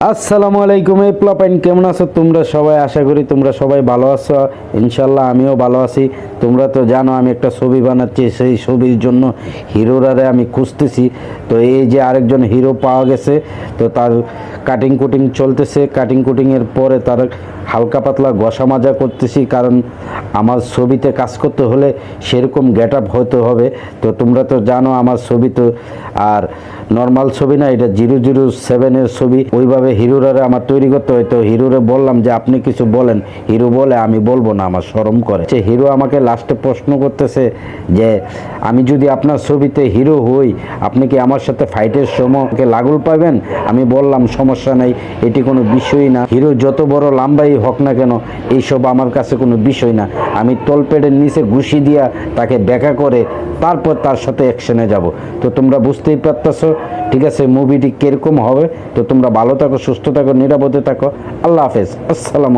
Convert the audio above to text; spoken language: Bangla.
আসসালামু আলাইকুম, এই প্লাপাইন কেমন আছো? তোমরা সবাই আশা করি তোমরা সবাই ভালো আছো। ইনশাল্লাহ আমিও ভালো আছি। তোমরা তো জানো আমি একটা ছবি বানাচ্ছি, সেই ছবির জন্য হিরোরারে আমি খুঁজতেছি। তো এই যে আরেকজন হিরো পাওয়া গেছে, তো তার কাটিং কুটিং চলতেছে। কাটিং কুটিংয়ের পরে তার হালকা পাতলা গসা মাজা করতেছি, কারণ আমার ছবিতে কাজ করতে হলে সেরকম গেট আপ হতে হবে। তো তোমরা তো জানো আমার ছবি তো আর নর্মাল ছবি না, এটা জিরো জিরো সেভেনের ছবি। ওইভাবে হিরোরে আমার তৈরি করতে হয়। তো হিরোরে বললাম যে, আপনি কিছু বলেন। হিরো বলে, আমি বলব না, আমার শরম করে। সে হিরো আমাকে লাস্টে প্রশ্ন করতেছে যে, আমি যদি আপনার ছবিতে হিরো হই, আপনি কি আমার সাথে ফাইটের সময় আমাকে লাগুল পাবেন? আমি বললাম, সমস্যা নাই, এটি কোনো বিষয়ই না। হিরো যত বড় লাম্বাই হোক না কেন, এইসব আমার কাছে কোনো বিষয় না। আমি তলপেটের নিচে ঘুষি দিয়া তাকে ব্যাখ্যা করে তারপর তার সাথে অ্যাকশনে যাব। তো তোমরা বুঝতেই পারতেছো, ঠিক আছে মুভিটি কীরকম হবে? তো তোমরা ভালো থাকো, সুস্থ থাকো, নিরাপদে থাকো। আল্লাহ হাফেজ। আসসালামু